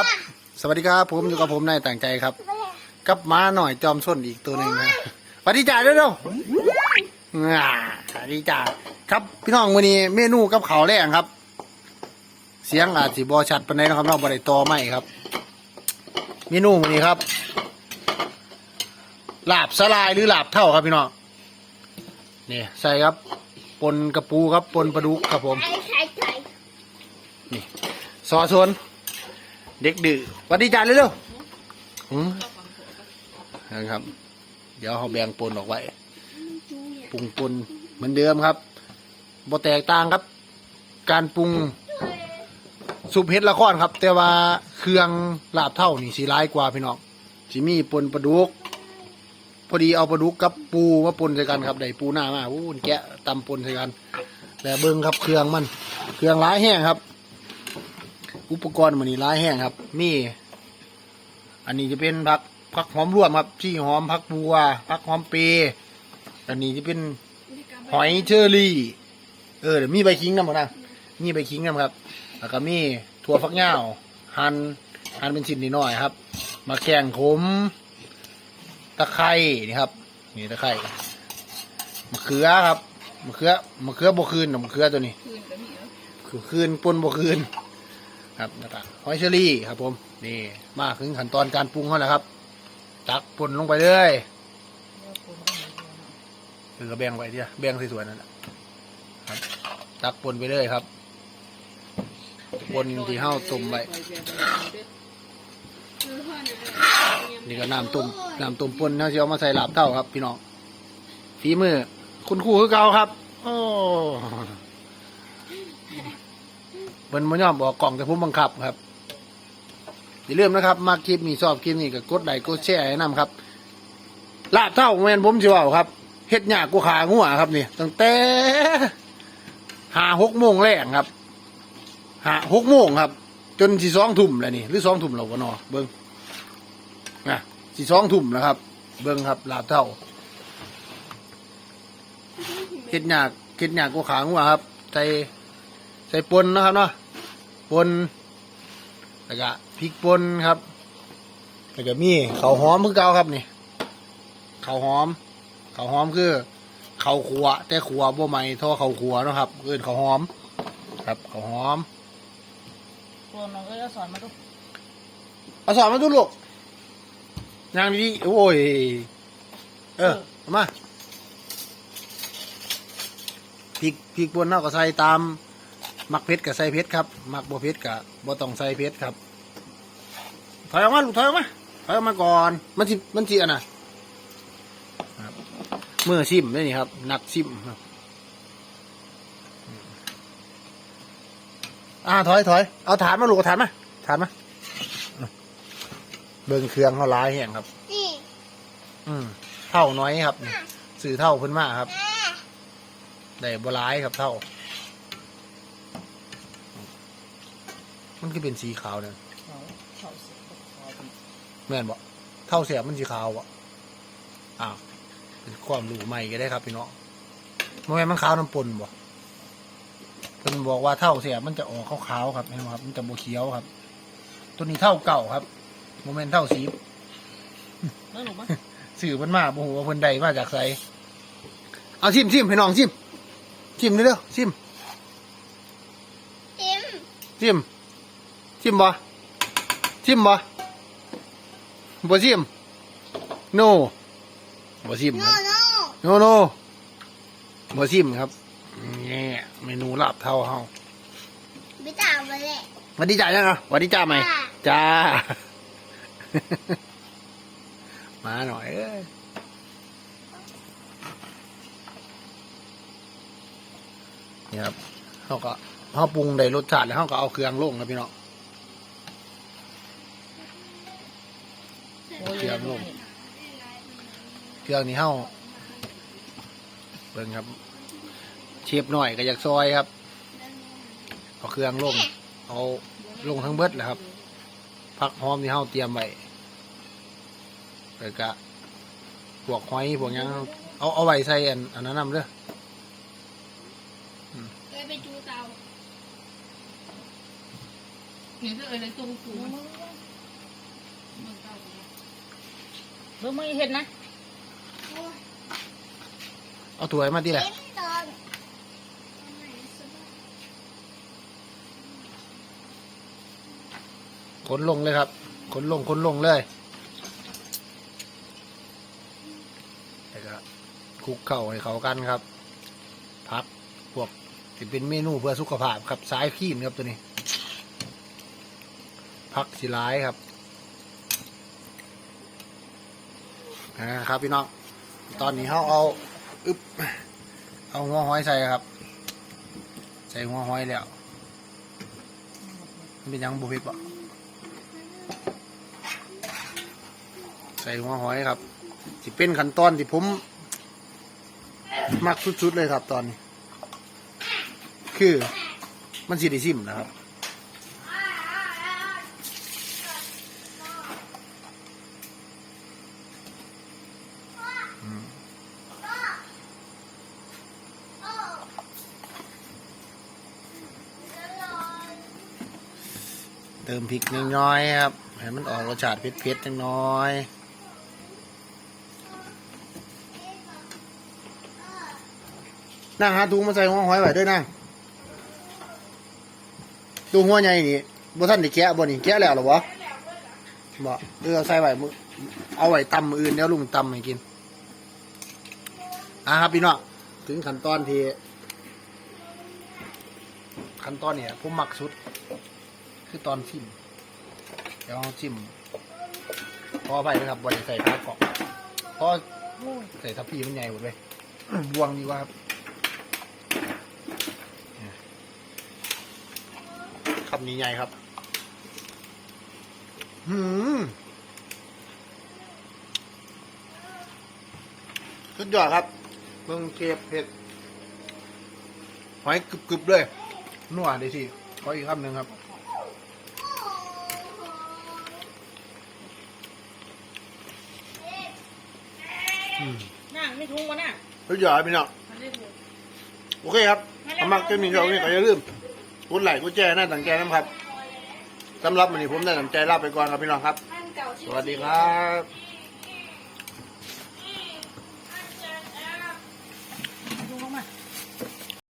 ครับ สวัสดีครับผมอยู่กับผมนายต่างใจครับ กับม้าหน่อยจอมส้นอีกตัวหนึ่งนะสวัสดีจ่าเร็วๆอ่าสวัสดีจ่าครับพี่น้องวันนี้เมนูกับเขาวแรงครับ เสียงอาจสิบอชัดปานใดนะครับนอกบริตอไม่ครับ เมนูวันนี้ครับลาบสลายหรือลาบเท่าครับพี่น้องนี่ใส่ครับปนกระปูครับปนปลาดุกครับผมไข่ไข่ไข่นี่ซอสวน เด็กดื้อสวัสดีจ้าเร็วๆอืมนะครับ เดี๋ยวเขาแบ่งปนออกไว้ปรุงปนเหมือนเดิมครับบ่แตกต่างครับ การปรุงซุปเห็ดละครครับ แต่ว่าเครื่องลาบเท่านี่สีร้ายกว่าพี่น้องสิมีปนปลาดุก พอดีเอาปลาดุกกับปูมาปนใส่กันครับได้ปูหน้ามาอู้นแกะตำปนใส่กันแต่เบิ้งครับเครื่องมัน เครื่องร้ายแห้งครับ อุปกรณ์มันนี่ร้ายแห้งครับ มีอันนี้จะเป็นผักผักหอมรวมครับที่หอมผักบัวผักหอมเปรย์อันนี้จะเป็นหอยเชอรี่ เออเดี๋ยวมีใบขิงนำหมดนะมีใบขิงนำครับแล้วก็มีถั่วฟักยาวหั่นหั่นเป็นชิ้นนิดหน่อยครับ มาแกงขมตะไคร้นี่ครับ นี่ตะไคร้มะเขือครับมะเขือมะเขือบวคืนนะมะเขือตัวนี้คืนก็มีเหรอคือคืนปนบวคืน ครับแล้วก็หอยเชอรี่ครับ ผมนี่มาถึงขั้นตอนการปรุงแล้วนะครับ ตักปนลงไปเลยคือกระแบงไว้เดียวแบงสวยๆนั่นแหละครับ ตักปนไปเลยครับปนที่เห้าต้มไว้นี่ก็น้ำต้มน้ำต้มปนเขาจะเอามาใส่หลาบเต้าครับ พี่น้องฝีมือ คุณครูคือเก่าครับ โอ้ เบิ้นมันย่อมบอกกล่องแต่ผมบังคับครับอย่าลืมนะครับมาคลิปนี้ชอบคลิปนี้ก็กดไลค์กดแชร์ให้นำครับลาบเท่าแมนผมสิว่าครับเฮ็ดหยากกูขางัวครับนี่ตั้งแต่หาหกโมงแรงครับหาหกโมงครับ จนสี่สองทุ่มแล้วนี่หรือสองทุ่มแล้ววะเนอเบิ้งนะสี่สองทุ่มนะครับ เบิ้งครับลาบเท่าเฮ็ดหยากเฮ็ดหยากกูขางัวครับ ใส่ใส่ปนนะครับเนาะ ปนแล้วก็พริกปนครับแล้วก็มีข้าวหอมคือเก่าครับนี่ข้าวหอมข้าวหอมคือข้าวขัวแต่ขัวบ่ใหม่เท่าข้าวขัวเนาะครับเอิ้นข้าวหอม ครับข้าวหอมตัวน้องก็จะสอนมาดูเอาสอนมาดูลูกยางดีๆโอ้ยเออเอามาพริกพริกป่นเนาะก็ใส่ตาม มักเผ็ดกับใส่เผ็ดครับ มักบ่เผ็ดกับบ่ต้องใส่เผ็ดครับ ถอยออกมาลูกถอยออกมา ถอยออกมาก่อน มันสิมันสิอันน่ะครับมือชิมนี่นี่ครับนักชิมครับ อ่าถอยถอยเอาถานมาลูกเอาถานมาถานมา เบิ่งเครื่องเขาร้ายแห้งครับ นี่อืมเท่าน้อยครับนี่สื่อเท่าเพิ่นมาครับแม่ได้บ่ร้ายครับเท่า มันคือเป็นสีขาวเนี่ยเขาเขาเสียบเขาเป็นแม่นบ่เท่าเสียบมันสีขาวบ่อ้าวเป็นความรู้ใหม่ก็ได้ครับพี่น้องบ่แม่นมันขาวน้ำปนบ่เพิ่นบอกว่าเท่าเสียบมันจะออกขาวๆครับเห็นบ่ครับ มันจะบ่เขียวครับ ตัวนี้เท่าเก่าครับบ่แม่นเท่าสีนั่นหนูมั้ยสื่อมันมาบ่ฮู้ว่าเพิ่นใดมาจากไสเอาชิมชิมให้น้องชิมชิมเร็วๆชิม จิ้มชิม ชิมบ่ชิมบ่บ่ชิมโนบ่ชิมโนครับโนโนโนบ่ชิมครับนี่เมนูลาบเท่าเฮาไปตามมาเลยสวัสดีจ้ายังอะสวัสดีจ้าไหมจ้าจ้า มาหน่อยเอ้ยนี่ครับเขาก็เขาปรุงได้รสชาติแล้วเขาก็เอาเครื่องลงครับพี่น้อง โอ้ย เตรียมลงเครื่องนี้เฮาเบิ่งครับ เชฟหน่อยก็อยากซอยครับ เอาเครื่องลง เอาลงทั้งเบิดแหละครับพักหอมที่เฮาเตรียมไว้แล้วก็พวกหอยพวกหยังเอาเอาไว้ใส่อันอันนั้นนำเด้อไปไปจูเตาเห็นก็เออในตุ้งกู เบิ่งมึงเห็นนะเอาถ้วยมาที่แหละเล่นตอนขนลงเลยครับขนลงขนลงเลยแล้วก็คลุกเข้าให้เขากันครับ พักพวกที่เป็นเมนูเพื่อสุขภาพครับสายขีนครับตัวนี้ พักสิร้ายครับ อ่าครับพี่น้อง ตอนนี้เขาเอาอึบเอาหัวหอยใส่ครับ ใส่หัวหอยแล้วมันเป็นยังบุพิดปะใส่หัวหอยครับสิเป็นขั้นตอนที่ผมมักสุดๆเลยครับตอนนี้ คือมันสิได้ซิมนะครับ ติมพริกน้อยๆครับให้มันออกรสชาติเผ็ดๆจังน้อยนั่งหาถุงมาใส่หัวหอยไว้ด้วยนะดูหัวใหญ่นี่บ่ท่านได้แกะบ่นี่แกะแล้วหรอวะบ่เออเอใส่ไว้มือเอาไว้ตำออื่นเดี๋ยวลุงตำให้กินอะครับพี่น้องถึงขั้นตอนที่ขั้นตอนเนี่ยผมมักสุด คือตอนชิมเดี๋ยวเราชิมพอไปนะครับวันใส่ปลากรอบเพราะใส่ทัพพีมันใหญ่หมดเลยบวงดีกว่าครับคำนี้ใหญ่ครับ หืมสุดยอดครับเมืองเก็บเผ็ดหอยกรึบๆเลยนัวดีสิขออีกคำหนึ่งครับ นั่งไม่ทุ่งวะน่ะสุดยอดพี่น้องมันได้ถูก โอเคครับสำหรับเกมนี้เราเนี่ยก็อย่าลืมกดไลค์กดแชร์หน้าตั้งใจนะครับสำหรับวันนี้ผมได้ตั้งใจลาไปก่อนครับพี่น้องครับ สวัสดีครับ